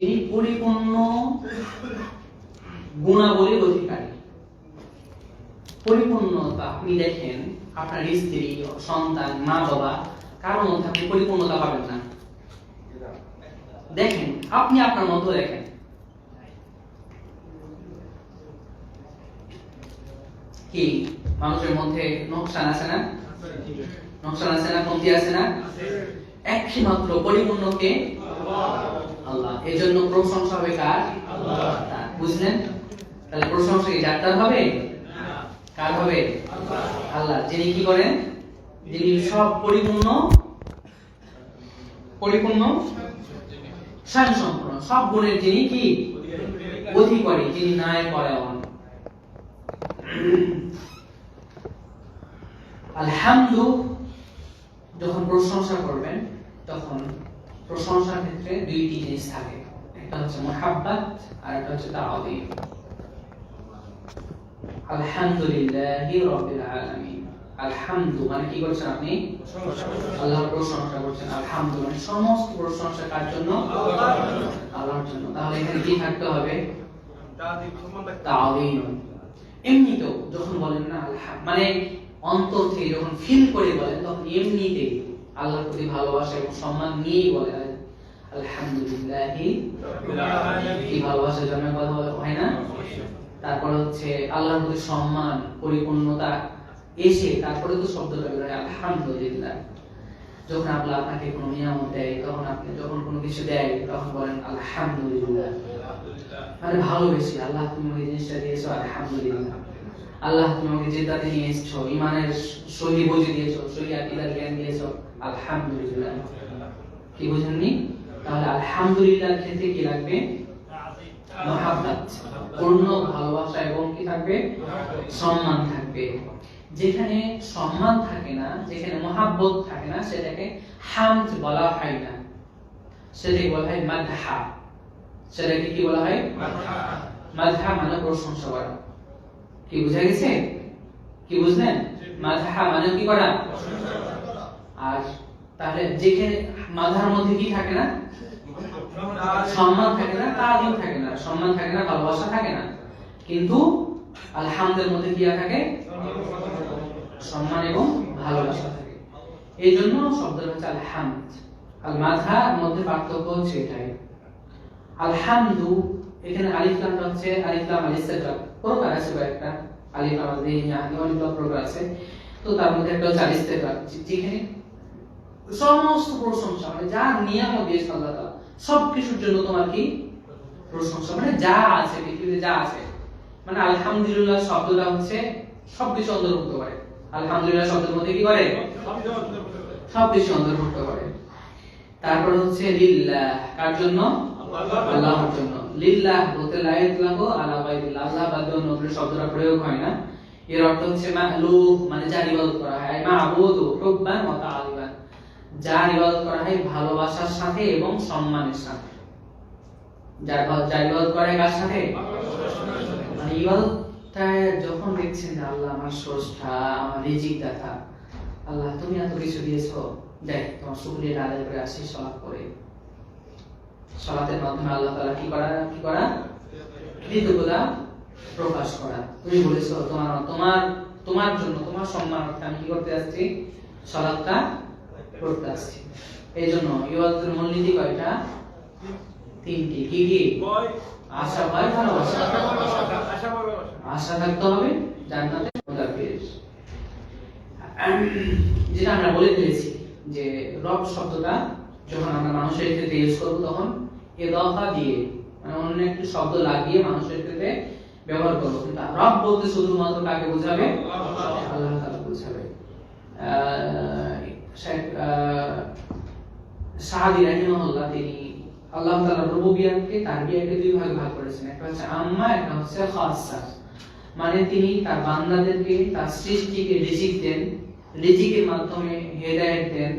তিনি পরিপূর্ণ গুণাবলীর অধিকারী। পরিপূর্ণতা, আপনি দেখেন, আপনার স্ত্রী, সন্তান মা বাবা কারোর মধ্যে আপনি পরিপূর্ণতা পাবেন না। দেখেন, আপনি আপনার মতো দেখেন। কি? মানুষের মধ্যে নোকসান আছে না? নোকসান আছে না? কমতি আছে না? একই মাত্র পরিপূর্ণ কে আল্লাহ। এই জন্য প্রশংসা হবে কার? তার। বুঝলেন? তাহলে প্রশংসা কি যার তার হবে কার হবে? আল্লাহ। যিনি কি করেন? যিনি সব পরিপূর্ণ পরিপূর্ণ স্বয়ং সম্পূর্ণ। সব গুণের যিনি কি? অধিকারী। যিনি ন্যায় পরায়ণ। আলহামদু যখন প্রশংসা করবেন তখন প্রশংসার ক্ষেত্রে দুইটি জিনিস থাকে। একটা হচ্ছে মোহাব্বত, আর একটা হচ্ছে তাআযীম আলহামদুলিল্লাহি আলহামদু মানে কি করছেন আপনি? আল্লাহর প্রশংসা করছেন। আলহামদু মানে সমস্ত প্রশংসা কার জন্য? আল্লাহর জন্য। তাহলে এখানে কি থাকতে হবে? তাআযীম এমনিতেও যখন বলেন না, আলহাম মানে অন্তর থেকে যখন ফিল করে বলেন, তখন এমনিতেই আল্লাহর প্রতি ভালোবাসা এবং সম্মান নিয়েই বলে আলহামদুলিল্লাহি এই ভালোবাসা জন্য কথা হয় না? তারপর হচ্ছে আল্লাহর প্রতি সম্মান পরিপূর্ণতা এসে তারপরে তো শব্দটা বের হয় আলহামদুলিল্লাহ। যখন আল্লাহ আপনাকে কোনো নিয়ামত দেয় তখন আপনি যখন কোনো কিছু দেয় তখন বলেন আলহামদুলিল্লাহ। মানে ভালোবেসে আল্লাহ তুমি ওই জিনিসটা দিয়েছ আলহামদুলিল্লাহ। আল্লাহ তুমি আমাকে জেদাতে নিয়ে এসছো ইমানের সহি বুঝে দিয়েছ সহি আকিদার জ্ঞান দিয়েছ আলহামদুলিল্লাহ। কি বুঝেননি? তাহলে আলহামদুলিল্লাহ ক্ষেত্রে কি লাগবে? পূর্ণ ভালোবাসা এবং কি থাকবে? সম্মান থাকবে। যেখানে সম্মান থাকে না, যেখানে মহাব্বত থাকে না, সেটাকে হামদ বলা হয় না। সেটাকে বলা হয় মাদহা। সেটাকে কি বলা হয়? মাদহা মানে প্রশংসা করা। কি বুঝা গেছে? কি বুঝলেন? মাদহা মানে কি করা? আর তাহলে যেখানে মাধার মধ্যে কি থাকে না সম্মান থাকে না তাজিম থাকে না সম্মান থাকে না ভালোবাসা থাকে না কিন্তু আলহামদের মধ্যে কি থাকে সম্মান এবং ভালোবাসা থাকে এই জন্য শব্দটা হচ্ছে আলহামদ আল মাধার মধ্যে পার্থক্য হচ্ছে এটাই আলহামদু এখানে আলিফ হচ্ছে আলিফ লাম আলিফ সেটআপ প্রকার আছে কয়েকটা আলিফ লাম আলিফ অনেক প্রকার আছে তো তার মধ্যে একটা হচ্ছে আলিফ যেখানে সমস্ত প্রশংসা মানে যা নিয়ামত দিয়েছে আল্লাহ তাআলা সব কিছুর জন্য তোমার কি? প্রশংসা মানে যা আছে পৃথিবীতে যা আছে। মানে আলহামদুলিল্লাহ শব্দটা হচ্ছে সবকিছু অন্তর্ভুক্ত করে। আলহামদুলিল্লাহ শব্দের মধ্যে কি করে? সবকিছু অন্তর্ভুক্ত করে। তারপর হচ্ছে লিল্লাহ কার জন্য? আল্লাহর জন্য। লিল্লাহ বলতে লা ইতলাকু আলা গায়রিল্লাহ আল্লাহ বাদ অন্য শব্দটা প্রয়োগ হয় না। এর অর্থ হচ্ছে মা'লুহ মানে যার ইবাদত করা হয়। মা'বুদু হুব্বান ওয়া যার ইবাদত করা হয় ভালোবাসার সাথে এবং সম্মানের সাথে। যার যার ইবাদত করে কার সাথে? মানে ইবাদতটা যখন দেখছেন যে আল্লাহ আমার স্রষ্টা, আমার রিজিক দাতা আল্লাহ তুমি এত কিছু দিয়েছ। দেখ তোমার শুকরিয়া আদায় করে আসি সলাপ করে সলাতের মাধ্যমে আল্লাহ তাআলা কি করা কি করা? কৃতজ্ঞতা প্রকাশ করা। তুমি বলেছ, তোমার তোমার তোমার জন্য, তোমার সম্মানার্থে আমি কি করতে আসছি? সলাতটা করতে আসছি। এই জন্য মূলনীতি কয়টা? তিনটি। কি কি? আশা ভয় ভালোবাসা। আশা থাকতে হবে জান্নাতে মুদাফির যেটা আমরা বলে ফেলেছি যে রব শব্দটা যখন আমরা মানুষের ক্ষেত্রে ইউজ করব তখন এদফা দিয়ে মানে অন্য একটি শব্দ লাগিয়ে মানুষের ক্ষেত্রে ব্যবহার করব। কিন্তু রব বলতে শুধুমাত্র কাকে বোঝাবে? আল্লাহ তাআলা বোঝাবে। আহ, সাহাদি রাহিমাহুল্লাহ, তিনি আল্লাহ তাআলা রুবুবিয়াতকে তারবিয়াকে দুই ভাগে ভাগ করেছেন। একটা হচ্ছে আম্মা, একটা হচ্ছে খাসসা মানে তিনি তার বান্দাদেরকে, তার সৃষ্টিকে রিজিক দেন, রিজিকের মাধ্যমে হেদায়েত দেন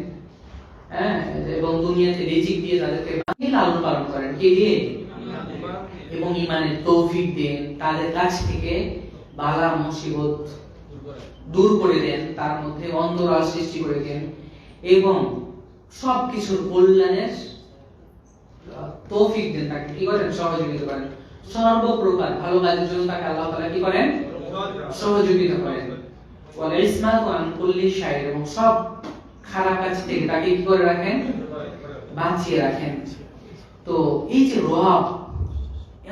হ্যাঁ এবং দুনিয়াতে রিজিক দিয়ে তাদেরকে লালন পালন করেন। কে দিয়ে? এবং ইমানের তৌফিক দেন, তাদের কাছ থেকে বালা মুসিবত দূর করে দেন, তার মধ্যে অন্তরাল সৃষ্টি করে দেন। এবং সবকিছুর কল্যাণের তৌফিক দেন তাকে। কি করেন? সহযোগিতা করেন। সর্বপ্রকার ভালো কাজের জন্য তাকে আল্লাহ তাআলা কি করেন? সহযোগিতা করেন। ওয়াল ইসমাত আন কুল্লি শাইর, এবং সব খারাপ কাজ থেকে তাকে কি করে রাখেন? বাঁচিয়ে রাখেন। তো এই যে রব,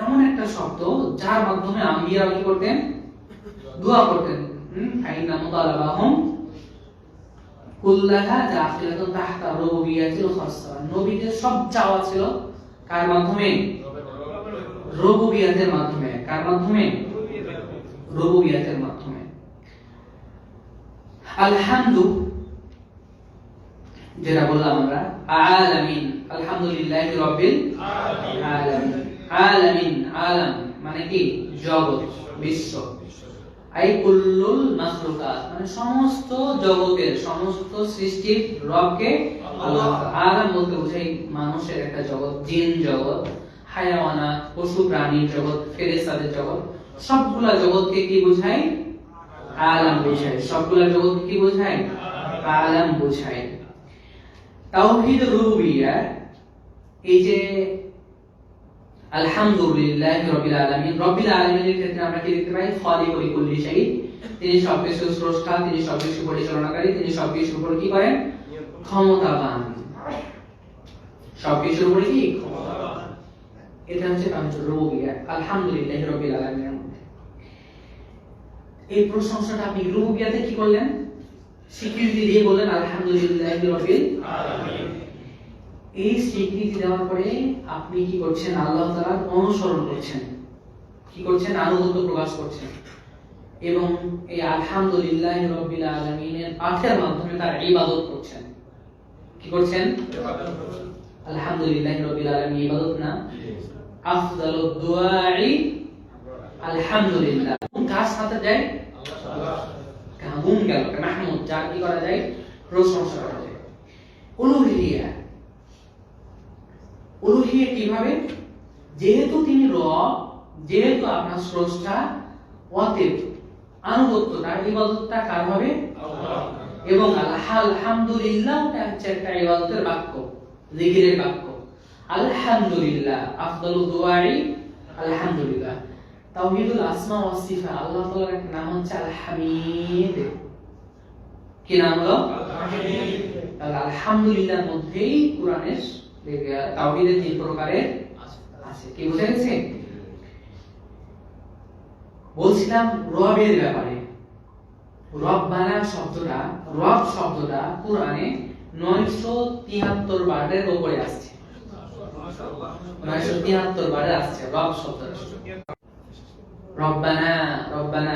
এমন একটা শব্দ যার মাধ্যমে আম্বিয়ারা কি করতেন? দোয়া করতেন। হুম ফাইনা মুতালাবাহুম কুল্লাহা দাখিলাতুন তাহতা নবীদের সব চাওয়া ছিল কার মাধ্যমে? রুবুবিয়াতের মাধ্যমে। কার মাধ্যমে? রুবুবিয়াতের মাধ্যমে। আলহামদু, যেটা বললাম আমরা, আলামিন, আলহামদুলিল্লাহ রব্বিল আলামিন। আলামিন, আলাম মানে কি? জগৎ, বিশ্ব। আই কুল্লুল মাখলুকাত মানে সমস্ত জগতের সমস্ত সৃষ্টির রবকে আল্লাহ। আলাম বলতে বোঝাই মানুষের একটা জগৎ জিন জগৎ হায়াওয়ানা পশু প্রাণীর জগৎ ফেরেশতাদের জগৎ। সবগুলা জগৎকে কি বোঝায়? আলাম বোঝায়। সবগুলা জগৎ কি বোঝায়? আলাম বোঝায়। তাওহীদ রুবুবিয়্যা এই যে আলহামদুলিল্লাহ রবিল আলামিন। রবিল আলামিনের ক্ষেত্রে আমরা কি দেখতে পাই? খালিকুল কুল্লি শাই তিনি সবকিছুর স্রষ্টা, তিনি সবকিছু পরিচালনাকারী, তিনি সবকিছুর উপর কি করেন? ক্ষমতাবান। সবকিছুর উপরে কি? এটা হচ্ছে রুবুবিয়্যা আলহামদুলিল্লাহ রবিল আলামিনের মধ্যে। এই প্রশংসাটা আপনি রুবিয়াতে কি করলেন? স্বীকৃতি দিয়ে বললেন, আলহামদুলিল্লাহ রবিল এই স্বীকৃতি দেওয়ার পরে আপনি কি করছেন? আল্লাহ তাআলার অনুসরণ করছেন। কি করছেন? আনুগত্য প্রকাশ করছেন। এবং এই আলহামদুলিল্লাহ রবিল আলামিনের পাঠের মাধ্যমে তার ইবাদত করছেন। কি করছেন? আলহামদুলিল্লাহ রবিল আলামিন ইবাদত না? আফদালু দুআই আলহামদুলিল্লাহ। কার সাথে যায়? গুণ গেল? মাহমুদ? যার কি করা যায়? প্রশংসা করা যায়। উলুহিয়া উলুহিয়া কীভাবে? যেহেতু তিনি রব যেহেতু আপনার স্রষ্টা অতএব আনুগত্যটা ইবাদতটা কার হবে? এবং আল্লাহ আলহামদুলিল্লাহ হচ্ছে একটা ইবাদতের বাক্য জিকিরের বাক্য। আলহামদুলিল্লাহ আফদালু দুআই আলহামদুলিল্লাহ। তাওহীদুল আসমা ওয়াস সিফা আল্লাহ তাআলার একটা নাম হচ্ছে আল হামিদ কি নাম হলো? তাহলে আলহামদুলিল্লাহর মধ্যেই কোরআনের তাওহীদের তিন প্রকারের আছে কি বুঝে গেছে বলছিলাম রবের ব্যাপারে রব্বানা শব্দটা রব শব্দটা কোরআনে 973 বারের উপরে আসছে 973 বারে আসছে রব শব্দটা রব্বানা রব্বানা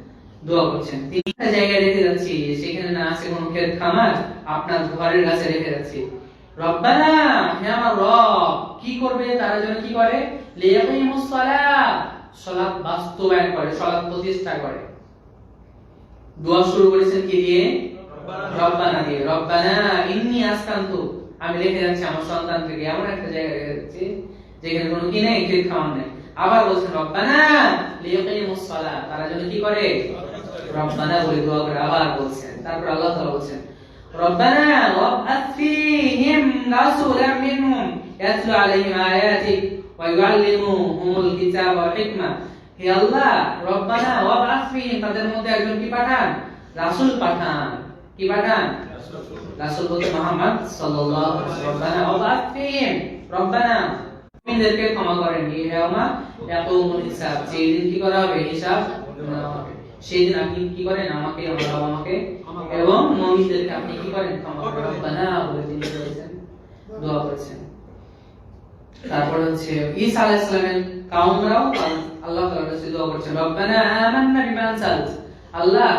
দোয়া করছেন। তিনটা জায়গায় রেখে যাচ্ছি, সেখানে না আছে কোনো ক্ষেত খামার, আপনার ঘরের কাছে রেখে যাচ্ছি। রব্বানা, হে আমার রব, কি করবে তারা যেন কি করে? বাস্তবায়ন করে প্রতিষ্ঠা করে। দোয়া শুরু করেছেন কি দিয়ে? রব্বানা দিয়ে। রব্বানা, ইন্নী আমি রেখে যাচ্ছি আমার সন্তান থেকে এমন একটা জায়গায় রেখে যাচ্ছি, যেখানে কোনো কি নেই ক্ষেত খামার নেই। আবার বলছেন, রব্বানা, লিয়াকিমুস সালাত, তারা যেন কি করে? রব্বানা বলে দোয়া করে আবার বলছেন। তারপর আল্লাহ তাআলা বলছেন, রব্বানা ওয়াবআথ ফীহিম রাসূলাম মিনহুম ইয়াতলু আলাইহিম ওয়া ইউআল্লিমুহুমুল কিতাব ওয়াল হিকমা। হে আল্লাহ, রব্বানা ওয়াবআথ ফীহিম, তাদের মধ্যে একজন কি পাঠান? রাসূল পাঠান। কি পাঠান? রাসূল বলতে মুহাম্মদ সাল্লাল্লাহু আলাইহি ওয়াবআথ ফীহিম। রব্বানা ক্ষমা করেন হে যেদিন কি করা হবে? হিসাব হবে। সেই দিন আপনি কি করেন? আমাকে, আমার বাবা আমাকে এবং মুমিনদেরকে আপনি কি করেন? ক্ষমা রব্বানা বলে তিনি বলেছেন, দোয়া করেছেন। তারপর হচ্ছে ঈসা আলাইহিস সালামের কাউমরাও আল্লাহ তাআলার কাছে দোয়া করছেন, রব্বানা আমান্না বিমা আনজালত। আল্লাহ,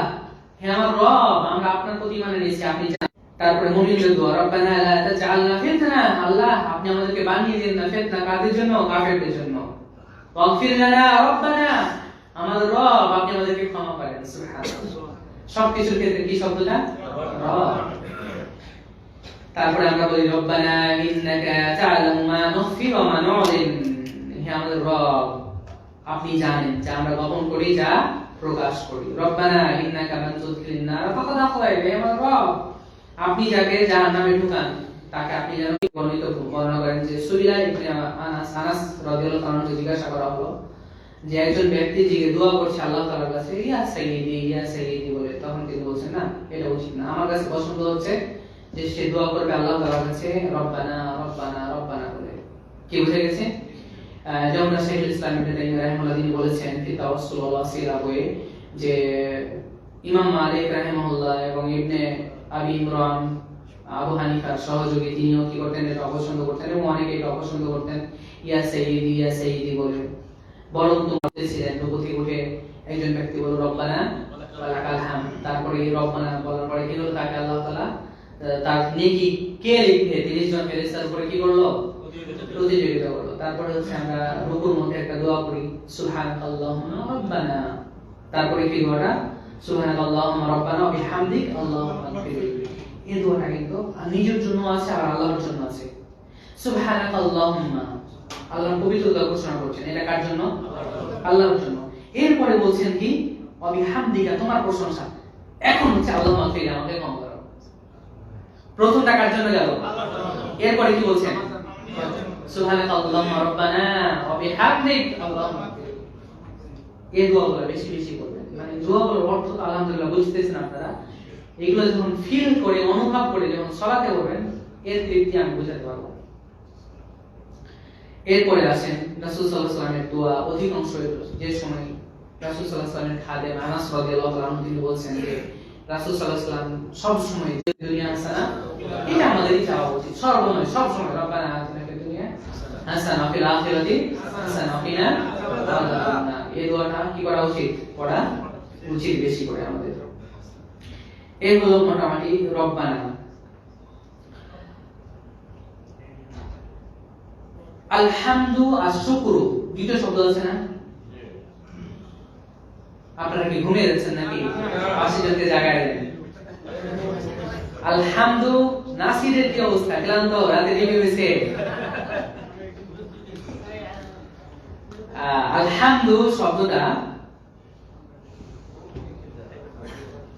হে আমার রব, আমরা আপনার প্রতি ঈমান এনেছি, আপনি তারপরে মুমিনদের দোয়া, রব্বানা লা তাজআলনা ফিতনা। আল্লাহ, আপনি আমাদেরকে বানিয়ে দিন না ফিতনা কাদের জন্য? কাফেরদের জন্য। ওয়াগফির লানা রব্বানা। আমাদের রব আপনি আমাদেরকে ক্ষমা করেন সবকিছুর ক্ষেত্রে কি শব্দটা? তারপরে আমরা বলি, রব্বানা ইন্নাকা মা ওয়া মা নু'লিন। হে আমাদের রব, আপনি জানেন যে আমরা গোপন করি, যা প্রকাশ করি। রব্বানা ইন্নাকা মান তুদখিলিন নার ফাকাদ আমাদের রব, আপনি যাকে জাহান্নামে ঢুকান, তাকে আপনি যেন বর্ণিত বর্ণনা করেন যে সুবিলা ইবনে আনাস আনাস রাদিয়াল্লাহু জিজ্ঞাসা করা হলো যে একজন ব্যক্তি জিগে দোয়া করছে, আল্লাহ তাআলার কাছে, ইয়া সাইয়্যিদি ইয়া সাইয়্যিদি বলে, তখন তিনি বলছেন না, এটা উচিত না। আমার কাছে পছন্দ হচ্ছে যে, সে দোয়া করবে আল্লাহ তাআলার কাছে, রব্বানা রব্বানা রব্বানা বলে। কি বুঝে গেছে? যেমন শেখুল ইসলাম ইবনে তাইমিয়া রাহিমাহুল্লাহ তিনি বলেছেন, ফি তাওয়াসসুল ওয়াল ওয়াসিলা বইয়ে যে ইমাম মালিক রাহিমাহুল্লাহ এবং ইবনে আবি ইমরান, আবু হানিফার সহযোগী, তিনিও কি করতেন? এটা অপছন্দ করতেন এবং অনেকে এটা অপছন্দ করতেন। ইয়া সাইয়্যিদি ইয়া সাইয়্যিদি বলে। বরং তো বলতেছিলেন রুকু থেকে উঠে একজন ব্যক্তি বলল রব্বানা হাম তারপরে রব্বানা বলার পরে কি হলো তাকে আল্লাহ তাআলা তার নেকি কে লিখবে 30 জন উপরে কি করল? প্রতিযোগিতা করল। তারপরে হচ্ছে আমরা রুকুর মধ্যে একটা দোয়া করি রব্বানা। তারপরে কি দোয়াটা? সুবহানাকাল্লাহুম্মা রব্বানা বিহামদিক আল্লাহুম্মা এই দোয়াটা কিন্তু নিজের জন্য আছে আর আল্লাহর জন্য আছে। সুবহানাকাল্লাহুম্মা। আল্লাহর পবিত্রতা ঘোষণা করছেন। এটা কার জন্য? আল্লাহর জন্য। এরপরে বলছেন কি ওয়া বিহামদিকা তোমার প্রশংসা। এখন হচ্ছে আল্লাহ মাগফির আমাকে ক্ষমা করো। প্রথমটা কার জন্য গেল? এরপরে কি বলছেন? এই দোয়াগুলো বেশি বেশি করবেন। মানে দোয়াগুলোর অর্থ আলহামদুলিল্লাহ বুঝতেছেন আপনারা। এগুলো যখন ফিল করে, অনুভব করে, যখন সলাতে করবেন এর তৃপ্তি আমি বুঝাতে পারব। এরপরে আসেন রাসূল সাল্লাল্লাহু আলাইহি ওয়াসাল্লামের দোয়া অধিকাংশ যে সময় রাসূল সাল্লাল্লাহু আলাইহি ওয়াসাল্লামের খাদেম আনাস আনহু তিনি বলছেন যে রাসূল সাল্লাল্লাহু আলাইহি ওয়াসাল্লাম সব সময় দুনিয়া হাসানা এটা আমাদেরই চাওয়া উচিত। সর্বময়, সব সময়, রব্বানা দুনিয়া আখিরাতি। এই দোয়াটা কি করা উচিত? পড়া উচিত, বেশি করে আমাদের। এই হলো মোটামুটি রব্বানা। আলহামদু আর শুকরু দুটো শব্দ আছে না? আপনারা কি ঘুমিয়ে যাচ্ছেন নাকি? পাশে জনকে জায়গায় আলহামদু নাসিরের কি অবস্থা? ক্লান্ত, রাতে নেমে গেছে আলহামদু শব্দটা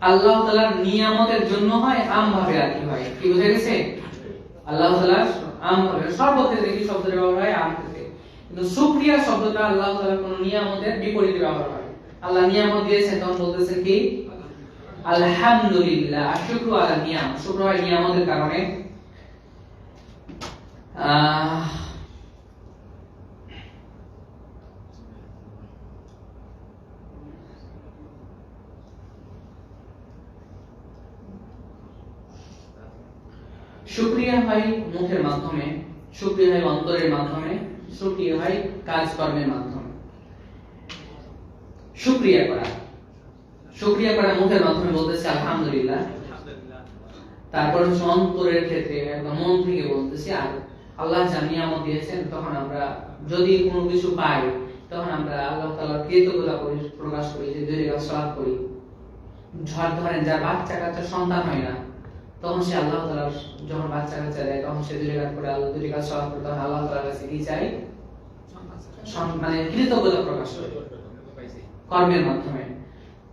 আল্লাহ তাআলার নিয়ামতের জন্য হয় আম ভাবে আর কি হয়? কি বুঝে গেছে? আল্লাহ তাআলার আম ভাবে সর্বত্রে দেখি শব্দটি ব্যবহার হয়, আম ক্ষেত্রে কিন্তু সুক্রিয়া শব্দটা আল্লাহ তাআলা কোন নিয়ামতের বিপরীতে ব্যবহার হয় আল্লাহ নিয়ামত দিয়েছেন, তখন বলতেছে কি? আলহামদুলিল্লাহ, শুক্র আলা নিয়াম শুক্র হয় নিয়ামতের কারণে। আহ শুক্রিয়া হয় মুখের মাধ্যমে হয় অন্তরের মাধ্যমে হয় কাজকর্মের মাধ্যমে। শুক্রিয়া করা। শুক্রিয়া করা মুখের মাধ্যমে বলতেছে আলহামদুলিল্লাহ। তারপর হচ্ছে অন্তরের ক্ষেত্রে একদম মন থেকে বলতেছি আর আল্লাহ যা নিয়ামত দিয়েছেন তখন আমরা যদি কোনো কিছু পাই তখন আমরা আল্লাহ তাআলার কৃতজ্ঞতা করি প্রকাশ করি যে দুই রেখা সালাত করি। ঝড় ধরেন যার বাচ্চা কাচ্চা সন্তান হয় না তখন সে আল্লাহ তাআলার যখন বাচ্চা কাচ্চা দেয়, তখন সে দুই করে আল্লাহ দুই রেখা সালাত করে তখন আল্লাহ তাআলার কাছে কি চাই মানে কৃতজ্ঞতা প্রকাশ করে। কর্মের মাধ্যমে।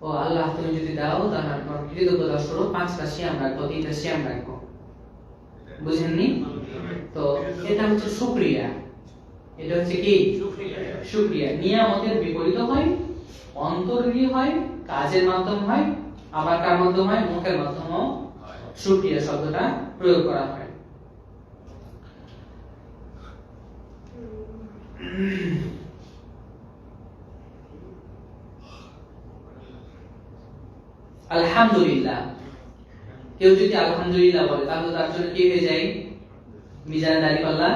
ও আল্লাহ, তুমি যদি দাও তাহলে আমার কৃতজ্ঞতা স্বরূপ পাঁচটা শ্যাম রাখব তিনটা শ্যাম রাখব বুঝেননি? তো এটা হচ্ছে শুক্রিয়া এটা হচ্ছে কি? শুক্রিয়া নিয়ামতের বিপরীত হয় অন্তর দিয়ে হয়, কাজের মাধ্যমে হয়, আবার কার মাধ্যম হয়? মুখের মাধ্যমেও শুক্রিয়া শব্দটা প্রয়োগ করা হয়। আলহামদুলিল্লাহ। কেউ যদি আলহামদুলিল্লাহ বলে, তাহলে তার জন্য কি হয়ে যায়? মিজান দাড়ি পাল্লা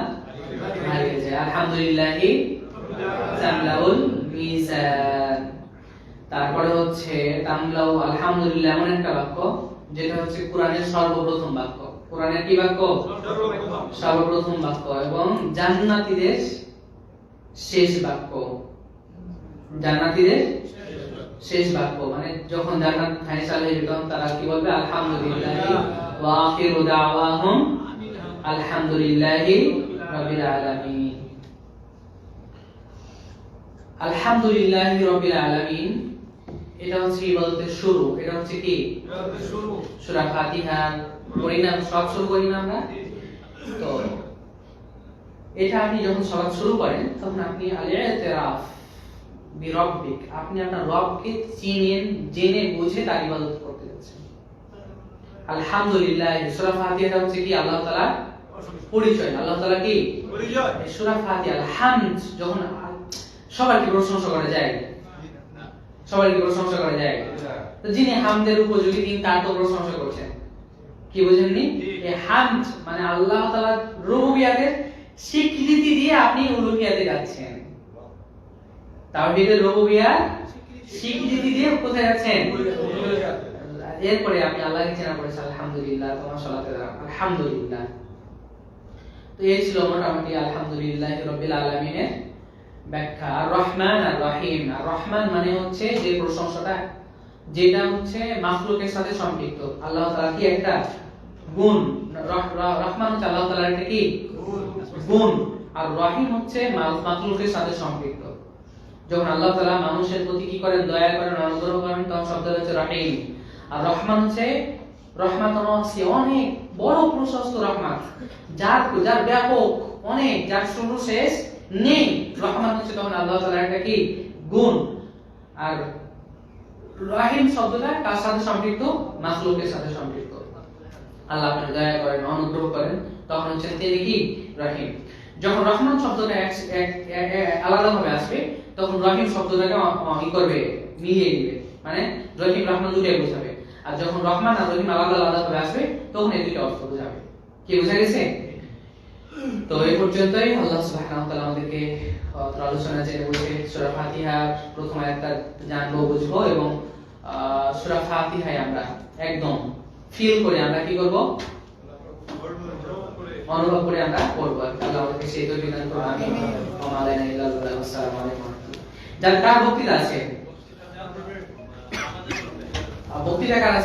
যায়। আলহামদুলিল্লাহি তামলাউল মিজান। তারপরে হচ্ছে তামলাউ, আলহামদুলিল্লাহ, এমন একটা বাক্য। যেটা হচ্ছে কোরআনের সর্বপ্রথম বাক্য। কোরআনের কি বাক্য? সর্বপ্রথম বাক্য। এবং জান্নাতীদের শেষ বাক্য। জান্নাতীদের শেষ বাক্য। মানে যখন জান্নাত ফাইনাল হয়ে যাবে তখন তারা কি বলবে? আলহামদুলিল্লাহ ওয়া আখিরু দাওয়াহুম আলহামদুলিল্লাহি রাব্বিল আলামিন। আলহামদুলিল্লাহি রাব্বিল আলামিন। এটা হচ্ছে ইবাদতের শুরু এটা হচ্ছে কি? সূরা ফাতিহা পড়ি না সব শুরু করি না আমরা? তো এটা আপনি যখন সলাৎ শুরু করেন তখন আপনি আল-ইতিরাফ বিরব্বিক আপনি আপনার রবকে চিনেন জেনে বুঝে তার ইবাদত করতে যাচ্ছেন। আলহামদুলিল্লাহ সূরা ফাতিহা হচ্ছে কি? আল্লাহ তাআলা পরিচয়। আল্লাহ তাআলা কি? এই সূরা ফাতিহা আলহামদ যখন সবার কি প্রশংসা করা যায়। সবার কি প্রশংসা করা? যায় তো যিনি হামদের উপযোগী তিনি তার তো প্রশংসা করছেন। কি বুঝেননি? হামদ মানে আল্লাহ তাআলার রুবুবিয়াতের স্বীকৃতি দিয়ে আপনি উলুহিয়াতে যাচ্ছেন। তাওহীদের রুবুবিয়াত স্বীকৃতি দিয়ে কোথায় যাচ্ছেন? এরপরে আপনি আল্লাহকে চেনা করেছেন আলহামদুলিল্লাহ তোমার সালাতে আলহামদুলিল্লাহ। তো এই ছিল মোটামুটি আলহামদুলিল্লাহ রবিল আলমিনের ব্যাখ্যা। আর রহমান, আর রহিম। আর রহমান মানে হচ্ছে যে প্রশংসাটা, যেটা হচ্ছে মাখলুকের সাথে সম্পৃক্ত। আল্লাহ তাআলা কি একটা? গুণ। রহ- রহ- রহমান হচ্ছে আল্লাহ তাআলার একটা কি? গুণ। আর রহিম হচ্ছে মাখলুকের সাথে সম্পৃক্ত। যখন আল্লাহ তাআলা মানুষের প্রতি কি করেন? দয়া করেন অনুগ্রহ করেন তখন শব্দ হচ্ছে রহিম। আর রহমান হচ্ছে রহমাতুন ওয়াসি অনেক বড় প্রশস্ত রহমান। যার যার ব্যাপক, অনেক, যার শুরু শেষ নেই। রহমান হচ্ছে তখন আল্লাহ একটা কি? গুণ। আর রহিম শব্দটা কার সাথে সম্পৃক্ত? মাখলুকের সাথে সম্পৃক্ত। আল্লাহ দয়া করেন, অনুগ্রহ করেন। তখন হচ্ছেন তিনি কি রহিম। যখন রহমান শব্দটা আসবে, তখন রহিম শব্দটাকে ই করবে, মিলিয়ে দিবে। মানে রহিম, রহমান দুটাই বোঝাবে। আর যখন রহমান আর রহিম আলাদা আলাদা ভাবে আসবে, তখন এই দুটো অর্থ বোঝাবে। কি বোঝা গেছে? তো এই পর্যন্তই, আল্লাহ সুবহানাহু ওয়া তাআলা আমাদেরকে আলোচনা জেনে বুঝে সূরা ফাতিহা প্রথম আয়াতটা জানব, বুঝব এবং সূরা ফাতিহায় আমরা একদম ফিল করে আমরা কি করব? অনুভব করে আমরা পড়ব। আল্লাহ আমাদেরকে সেই তৈরি দান করুন, আমিন। ওয়া আলাইনা ইল্লাল বালাগ আসসালামু আলাইকুম যার কার বক্তৃতা আছে। বক্তৃতা কার আছে?